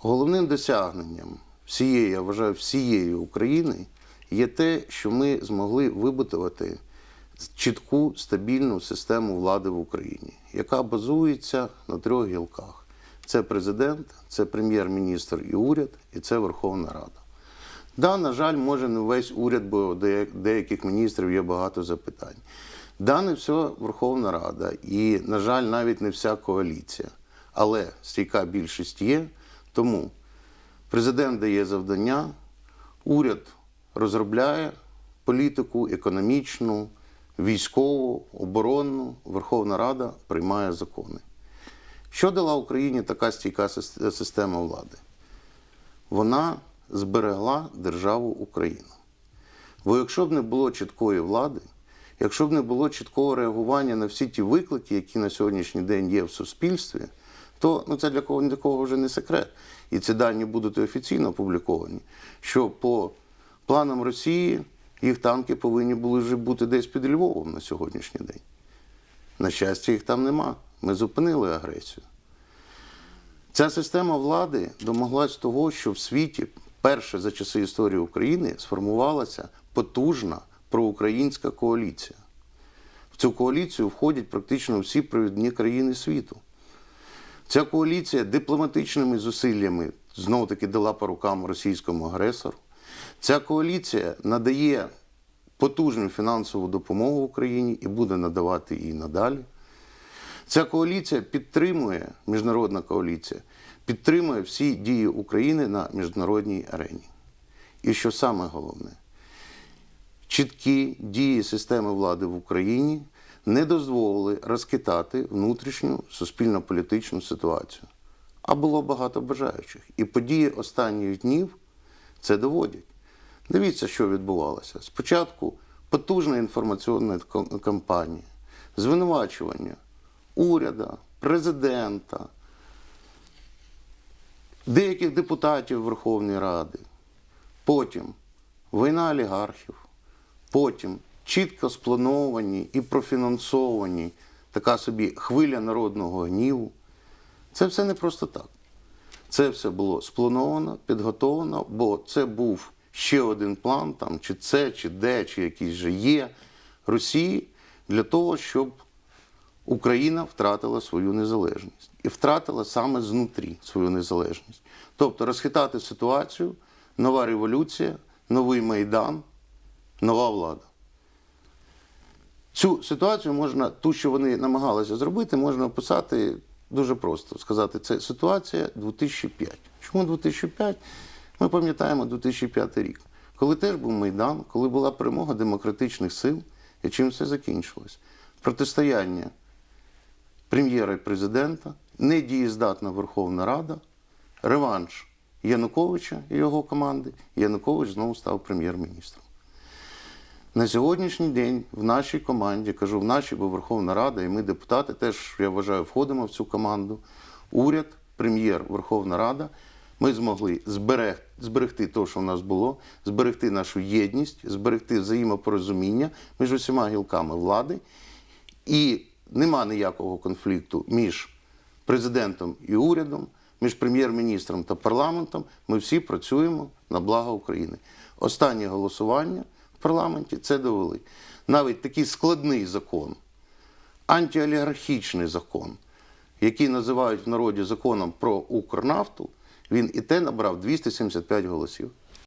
Головним досягненням всієї, я вважаю, всієї України є те, що ми змогли вибудувати чітку стабільну систему влади в Україні, яка базується на трьох гілках: це президент, це прем'єр-міністр і уряд, і це Верховна Рада. Да, на жаль, може не весь уряд, бо деяких міністрів є багато запитань. Да, не все Верховна Рада, і, на жаль, навіть не вся коаліція. Але стійка більшість є. Тому президент дає завдання, уряд розробляє політику економічну, військову, оборонну, Верховна Рада приймає закони. Що дала Україні така стійка система влади? Вона зберегла державу Україну. Бо якщо б не було чіткої влади, якщо б не було чіткого реагування на всі ті виклики, які на сьогоднішній день є в суспільстві, то ну, це для кого для кого вже не секрет. І ці дані будуть офіційно опубліковані, що по планам Росії їх танки повинні були вже бути десь під Львовом на сьогоднішній день. На щастя, їх там нема. Ми зупинили агресію. Ця система влади домоглась того, що в світі перше за часи історії України сформувалася потужна проукраїнська коаліція. В цю коаліцію входять практично всі провідні країни світу. Ця коаліція дипломатичними зусиллями знову таки дала по рукам російському агресору. Ця коаліція надає потужну фінансову допомогу Україні і буде надавати її надалі. Ця коаліція підтримує, міжнародна коаліція, підтримує всі дії України на міжнародній арені. І що саме головне, чіткі дії системи влади в Україні не дозволили розкитати внутрішню суспільно-політичну ситуацію. А було багато бажаючих. І події останніх днів це доводять. Дивіться, що відбувалося. Спочатку потужна інформаційна кампанія, звинувачування уряда, президента, деяких депутатів Верховної Ради, потім війна олігархів, потім чітко сплановані і профінансовані така собі хвиля народного гніву. Це все не просто так. Це все було сплановано, підготовлено, бо це був ще один план, там, чи це, чи де, чи якийсь же є Росії для того, щоб Україна втратила свою незалежність і втратила саме знутрі свою незалежність. Тобто розхитати ситуацію, нова революція, новий майдан, нова влада. Цю ситуацію можна, ту, що вони намагалися зробити, можна описати дуже просто. Сказати, це ситуація 2005. Чому 2005? Ми пам'ятаємо 2005 рік, коли теж був Майдан, коли була перемога демократичних сил, і чим все закінчилось. Протистояння прем'єра і президента, недієздатна Верховна Рада, реванш Януковича і його команди. Янукович знову став прем'єр-міністром. На сьогоднішній день в нашій команді, кажу в нашій, бо Верховна Рада, і ми, депутати, теж, я вважаю, входимо в цю команду. Уряд, прем'єр, Верховна Рада. Ми змогли зберег, зберегти те, що в нас було, зберегти нашу єдність, зберегти взаємопорозуміння між усіма гілками влади. І нема ніякого конфлікту між президентом і урядом, між прем'єр-міністром та парламентом. Ми всі працюємо на благо України. Останнє голосування в парламенті це довели. Навіть такий складний закон, антиолігархічний закон, який називають в народі законом про Укрнафту, він і те набрав 275 голосів.